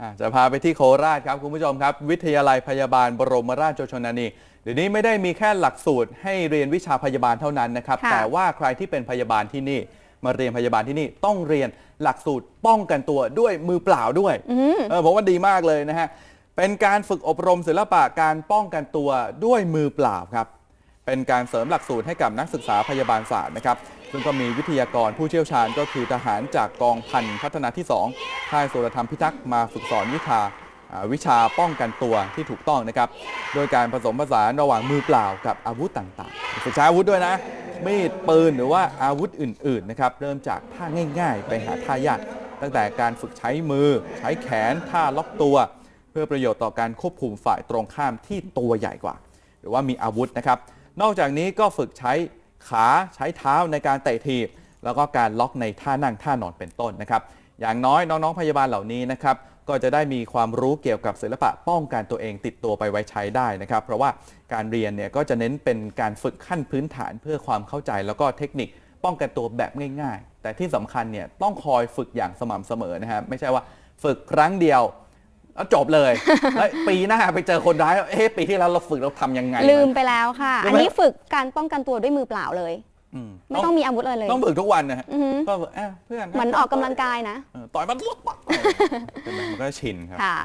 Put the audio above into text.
อะจะพาไปที่โคราชครับคุณผู้ชมครับ วิทยาลัยพยาบาลบรมราชชนนีเดี๋ยวนี้ไม่ได้มีแค่หลักสูตรให้เรียนวิชาพยาบาลเท่านั้นนะครับค่ะแต่ว่าใครที่เป็นพยาบาลที่นี่ มาเรียนพยาบาลที่นี่ต้องเรียนหลักสูตรป้องกันตัวด้วยมือเปล่าด้วยอืมเออผมว่าดีมากเลยนะฮะเป็นการฝึกอบรมศิลปะการป้องกันตัวด้วยมือเปล่าครับ เป็นการเสริมหลักสูตรให้กับนักศึกษาพยาบาลศาสตร์นะครับ ซึ่งก็มีวิทยากรผู้เชี่ยวชาญก็คือทหารจากกองพันพัฒนาที่ 2 ค่ายสุรธรรมพิทักษ์มาฝึกสอนวิชาอ่าวิชาป้องกันตัวที่ถูกต้องนะครับ โดยการผสมผสานระหว่างมือเปล่ากับอาวุธต่างๆฝึกใช้อาวุธด้วยนะ มีดปืนหรือว่าอาวุธอื่นๆนะครับ เริ่มจากท่าง่าย ๆ ไปหาท่ายากตั้งแต่การฝึกใช้มือ ใช้แขน ท่าล็อกตัว เพื่อประโยชน์ต่อการควบคุมฝ่ายตรงข้ามที่ตัวใหญ่กว่า หรือว่ามีอาวุธนะครับ นอกจากนี้ก็ฝึกใช้ขาใช้เท้าในการเตะทีบ แล้วก็การล็อกในท่านั่งท่านอนเป็นต้นนะครับ อย่างน้อยน้องๆพยาบาลเหล่านี้นะครับก็จะได้มีความรู้เกี่ยวกับศิลปะป้องกันตัวเองติดตัวไปไว้ใช้ได้นะครับ เพราะว่าการเรียนเนี่ยก็จะเน้นเป็นการฝึกขั้นพื้นฐานเพื่อความเข้าใจ แล้วก็เทคนิคป้องกันตัวแบบง่าย ๆ แต่ที่สำคัญเนี่ยต้องคอยฝึกอย่างสม่ำเสมอนะครับไม่ใช่ว่าฝึกครั้งเดียว แล้วจบเลยแล้วปีหน้าไปเจอคนร้ายเอ๊ะปีที่แล้วเราฝึกเราทำยังไงนะลืมไปแล้วค่ะใช่ไหมอันนี้ฝึกการป้องกันตัวด้วยมือเปล่าเลย อืมไม่ต้องมีอาวุธอะไรเลยต้องฝึกทุกวันนะฮะอือฮึก็ฝึกเอ้ยเพื่อนเหมือนออกกำลังกายนะ เออต่อยมันลุกปักเออเป็นไงมันก็ชินครับ ค่ะ